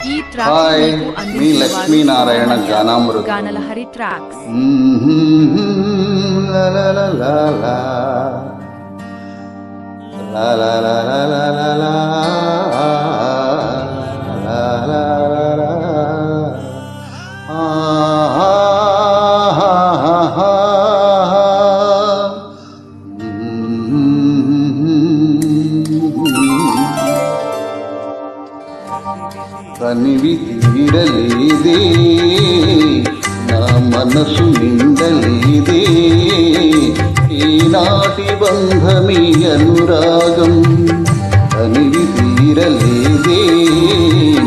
ఈ track hi, మీకు మీ అందించిన వారు Lakshminarayana Subrahmanya గానామృతం. Ganalahari tracks La la la la la. La la la la కనివి తీరలేదే నా మనసు నిండలేదే. ఈనాటి బంధమీ అనురాగం కనివి తీరలేదే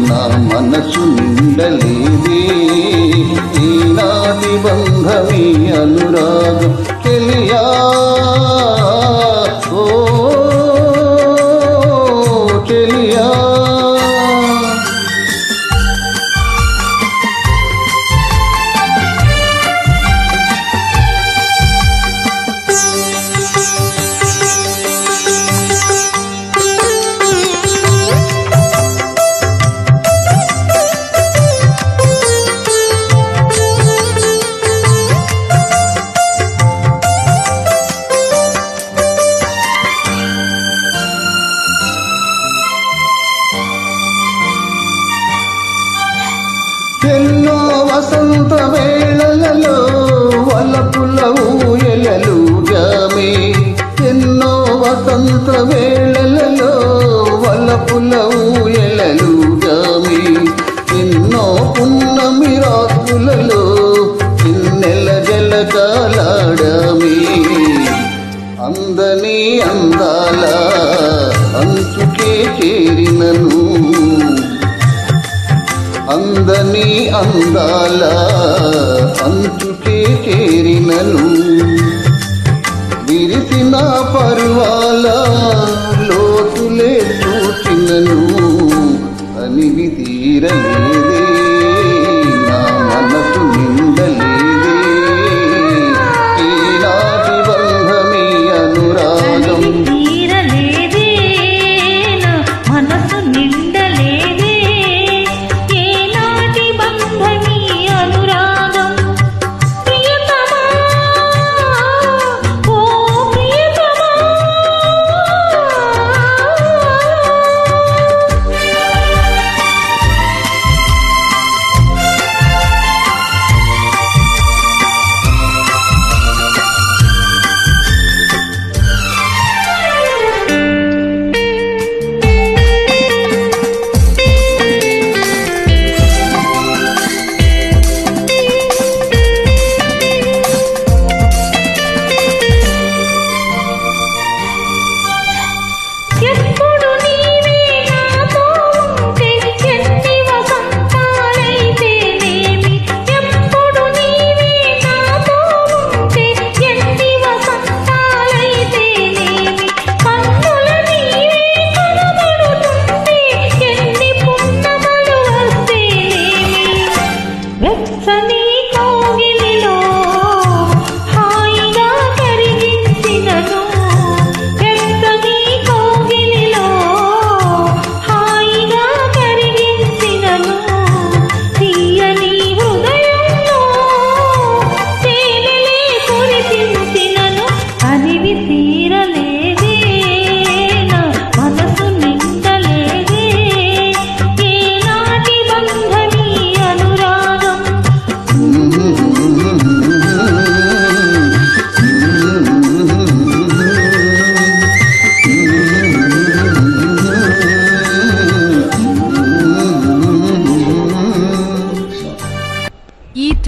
నా మనసు నిండలేదే. ఈనాటి బంధమీ అనురాగం తెలియా? ఓ తెలియా? ఎన్నో వసంత వేళలలో వలపుల ఊయలలు గామే. ఎన్నో వసంత వేళలలో వలపుల ఊయలలు గామే. ఎన్నో పున్నమి రాత్రులలో చిన్నెల జలకాలాడమే అందని అందాల అంచుకే చేరినను. అందని అందాల అంచుకే చేరినను. విరిసిన పరువాల లోతులే చూచినను. అనివి తీరలేదే నా మనసు నిండలేదే. ఈనాటి బంధమే అనురాగం. తీరలేదే నా మనసు నిండ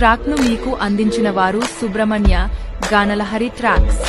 ఈ ట్రాక్ను మీకు అందించిన వారు సుబ్రహ్మణ్య గానలహరి ట్రాక్స్.